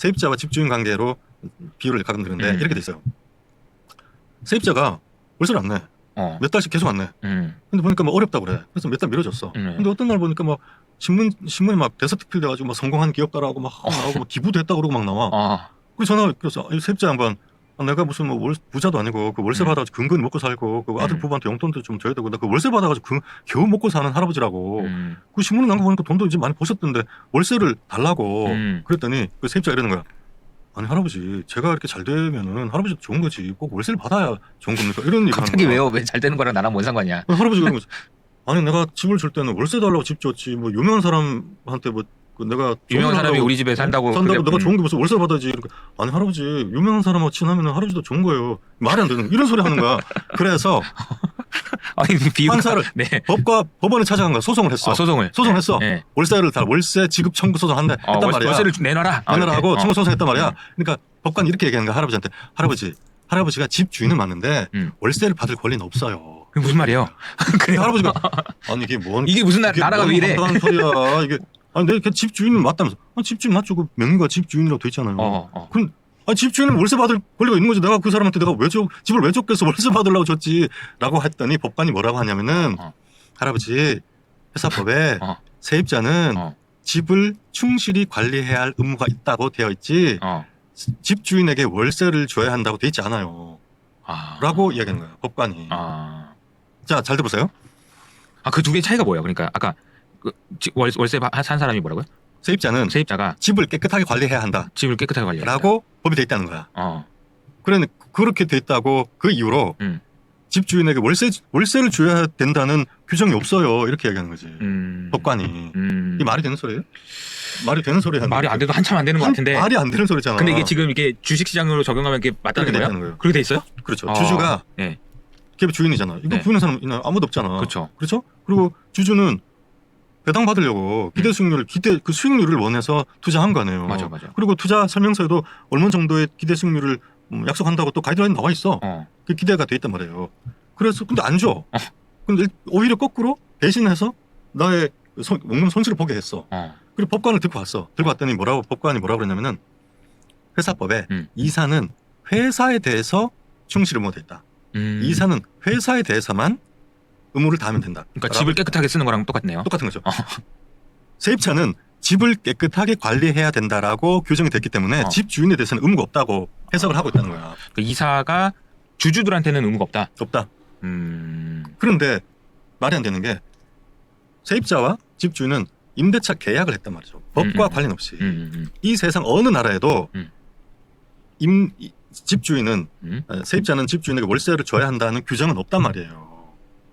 세입자와 집주인 관계로 비율을 가끔 드는데 음. 이렇게 돼 있어요. 세입자가 월세를 안 내. 어. 몇 달씩 계속 안 내. 음. 근데 보니까 뭐 어렵다고 그래. 그래서 몇 달 미뤄졌어. 음. 근데 어떤 날 보니까 막 신문 신문에 막 대서특필 돼가지고 막 성공한 기업가라고 막 나오고 막 기부도 했다 그러고 막 나와. 어. 그래서 전화 그래서 이 세입자 아, 내가 무슨 뭐 월, 부자도 아니고 그 월세 음. 받아가지고 근근히 먹고 살고 그 아들 음. 부부한테 용돈도 좀 줘야 되고 나 그 월세 받아가지고 그 겨우 먹고 사는 할아버지라고 음. 그 신문에 나온 거 보니까 돈도 이제 많이 버셨던데 월세를 달라고 음. 그랬더니 그 세입자가 이러는 거야 아니 할아버지 제가 이렇게 잘 되면은 할아버지도 좋은 거지 꼭 월세를 받아야 좋은 겁니까 이런 얘기 갑자기 왜요? 왜 잘 되는 거랑 나랑 뭔 상관이야? 할아버지가 그런 거지 아니 내가 집을 줄 때는 월세 달라고 집 줬지 뭐 유명한 사람한테 뭐그 내가 유명한 사람이 우리 집에 산다고 산다고 그래- 내가 음. 좋은 게 무슨 월세 받아야지 이러니까 아니 할아버지 유명한 사람하고 친하면 할아버지도 좋은 거예요 말이 안 되는. 이런 소리 하는 거야 그래서 아니 비유가 판사를 네. 법과 법원에 찾아간 거야 소송을 했어 아, 소송을 소송했어 네. 월세를 다 월세 지급 청구 소송 한다 어, 했단 월- 말이야 월세를 내놔라. 아, 이렇게. 청구 어. 소송했단 말이야 음. 그러니까 법관이 이렇게 얘기하는 거야 할아버지한테 할아버지 할아버지가 집 주인은 맞는데 음. 월세를 받을 권리는 없어요 그게 무슨 말이에요? 그래요? 할아버지가 아니 이게 뭔 이게 무슨 나, 나라가 뭔왜 이래? 황당한 소리야 이게 아니 내가 집 주인은 맞다면서 아, 집 주인 맞죠 그 명의가 집 주인이라고 돼 있잖아요 어, 어. 그럼 아, 집 주인은 월세 받을 권리가 있는 거지 내가 그 사람한테 내가 왜 줘, 집을 왜 줬겠어 월세 받으려고 줬지라고 했더니 법관이 뭐라고 하냐면은 어. 할아버지 회사법에 어. 세입자는 어. 집을 충실히 관리해야 할 의무가 있다고 되어 있지 어. 집 주인에게 월세를 줘야 한다고 돼 있지 않아요. 아. 라고 이야기하는 거예요. 법관이. 아. 자, 잘 들어보세요. 아, 그 두 개의 차이가 뭐예요? 그러니까 아까 그 지- 월, 월세 바- 산 사람이 뭐라고요? 세입자는 세입자가 집을 깨끗하게 관리해야 한다. 집을 깨끗하게 관리해. 라고 법이 돼 있다는 거야. 어. 그러니 그렇게 돼 있다고 그 이유로 음. 집 주인에게 월세, 월세를 줘야 된다는 규정이 없어요. 이렇게 얘기하는 거지. 음. 법관이. 음. 이게 말이 되는 소리예요? 말이 되는 소리 하는 말이 안 돼도 한참 안 되는 것 한- 같은데. 말이 안 되는 소리잖아. 근데 이게 지금 이게 주식 시장으로 적용하면 이게 맞다는 그렇게 거예요? 거예요. 그렇게 돼 있어요? 그렇죠. 어. 주주가 네. 기업의 주인이잖아. 이거 네. 부인하는 사람 있나? 아무도 없잖아. 그렇죠. 그렇죠? 그리고 주주는 배당 받으려고 기대 수익률, 기대 그 수익률을 원해서 투자한 거 아니에요. 음. 맞아, 맞아. 그리고 투자 설명서에도 얼마 정도의 기대 수익률을 음, 약속한다고 또 가이드라인 나와 있어. 어. 그 기대가 돼 있단 말이에요. 그래서 근데 안 줘. 근데 오히려 거꾸로 대신해서 나의 손, 먹는 손실을 보게 했어. 어. 그리고 법관을 듣고 왔어. 들고 왔더니 뭐라고 법관이 뭐라고 그랬냐면은 회사법에 음. 이사는 회사에 대해서 충실 의무가 돼 있다. 음. 이사는 회사에 대해서만 의무를 다하면 된다. 그러니까 집을 깨끗하게 쓰는 거랑 똑같네요. 똑같은 거죠. 어. 세입자는 집을 깨끗하게 관리해야 된다라고 규정이 됐기 때문에 어. 집 주인에 대해서는 의무가 없다고 해석을 하고 있다는 거야. 그 이사가 주주들한테는 의무가 없다. 없다. 음. 그런데 말이 안 되는 게 세입자와 집 주인은 임대차 계약을 했단 말이죠. 법과 음, 음. 관련 없이 음. 음. 이 세상 어느 나라에도 음. 임, 이- 집 주인은 음. 어, 세입자는 집 주인에게 월세를 줘야 한다는 규정은 없단 말이에요.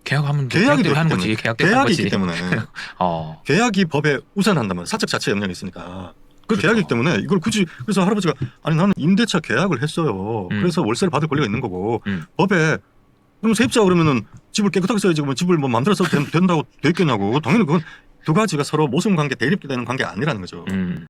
계약하면 계약이 계약대로 하는 거지. 때문에. 계약대로 하는 계약이 거지. 있기 때문에 어. 계약이 법에 우선한단 말이에요. 사적 자체 영향이 있으니까. 그 그렇죠. 계약이기 때문에 이걸 굳이 그래서 할아버지가 아니 나는 임대차 계약을 했어요. 음. 그래서 월세를 받을 권리가 있는 거고 음. 법에 그럼 세입자 그러면은 집을 깨끗하게 써야지 그러면 집을 뭐 마음대로 써도 된- 된다고 돼 있겠냐고. 당연히 그건 두 가지가 서로 모순 관계 대립되는 관계가 아니라는 거죠. 음.